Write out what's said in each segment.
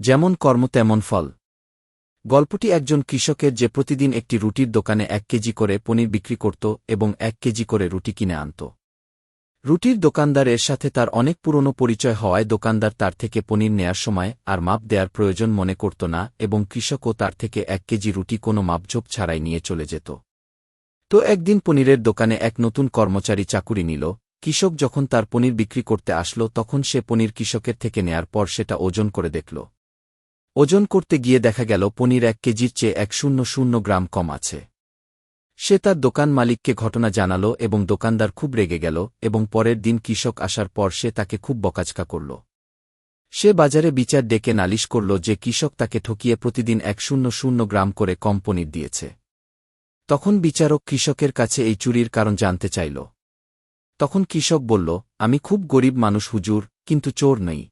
যেমন কর্ম তেমন ফল। গল্পটি একজন কৃষকের যে প্রতিদিন একটি রুটির দোকানে এক কেজি করে পনির বিক্রি করত এবং এক কেজি করে রুটি কিনে আনত। রুটির দোকানদারের সাথে তার অনেক পুরনো পরিচয় হওয়ায় দোকানদার তার থেকে পনির নেয়ার সময় আর মাপ দেওয়ার প্রয়োজন মনে করত না এবং কৃষকও তার থেকে এক কেজি রুটি কোনো মাপঝোপ ছাড়াই নিয়ে চলে যেত। তো একদিন পনিরের দোকানে এক নতুন কর্মচারী চাকুরি নিল। কৃষক যখন তার পনির বিক্রি করতে আসলো তখন সে পনির কৃষকের থেকে নেয়ার পর সেটা ওজন করে দেখল। ওজন করতে গিয়ে দেখা গেল পনির এক কেজির চেয়ে এক শূন্য শূন্য গ্রাম কম আছে। সে তার দোকান মালিককে ঘটনা জানাল এবং দোকানদার খুব রেগে গেল এবং পরের দিন কৃষক আসার পর সে তাকে খুব বকাচকা করল। সে বাজারে বিচার ডেকে নালিশ করল যে কৃষক তাকে ঠকিয়ে প্রতিদিন এক শূন্য শূন্য গ্রাম করে কম পনির দিয়েছে। তখন বিচারক কৃষকের কাছে এই চুরির কারণ জানতে চাইল। তখন কৃষক বলল, আমি খুব গরিব মানুষ হুজুর, কিন্তু চোর নেই।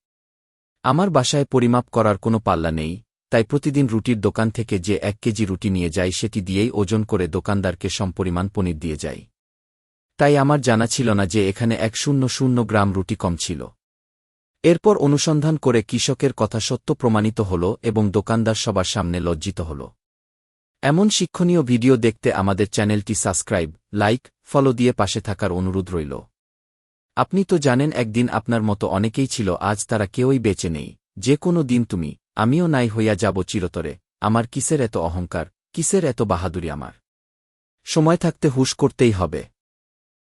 আমার বাসায় পরিমাপ করার কোনো পাল্লা নেই, তাই প্রতিদিন রুটির দোকান থেকে যে এক কেজি রুটি নিয়ে যাই সেটি দিয়েই ওজন করে দোকানদারকে সমপরিমাণ পনির দিয়ে যাই। তাই আমার জানা ছিল না যে এখানে এক শূন্য শূন্য গ্রাম রুটি কম ছিল। এরপর অনুসন্ধান করে কৃষকের কথা সত্য প্রমাণিত হল এবং দোকানদার সবার সামনে লজ্জিত হল। এমন শিক্ষণীয় ভিডিও দেখতে আমাদের চ্যানেলটি সাবস্ক্রাইব, লাইক, ফলো দিয়ে পাশে থাকার অনুরোধ রইল। আপনি তো জানেন একদিন আপনার মতো অনেকেই ছিল, আজ তারা কেউই বেঁচে নেই। যে কোনো দিন তুমি, আমিও নাই হইয়া যাব চিরতরে। আমার কিসের এত অহংকার, কিসের এত বাহাদুরি আমার? সময় থাকতে হুশ করতেই হবে।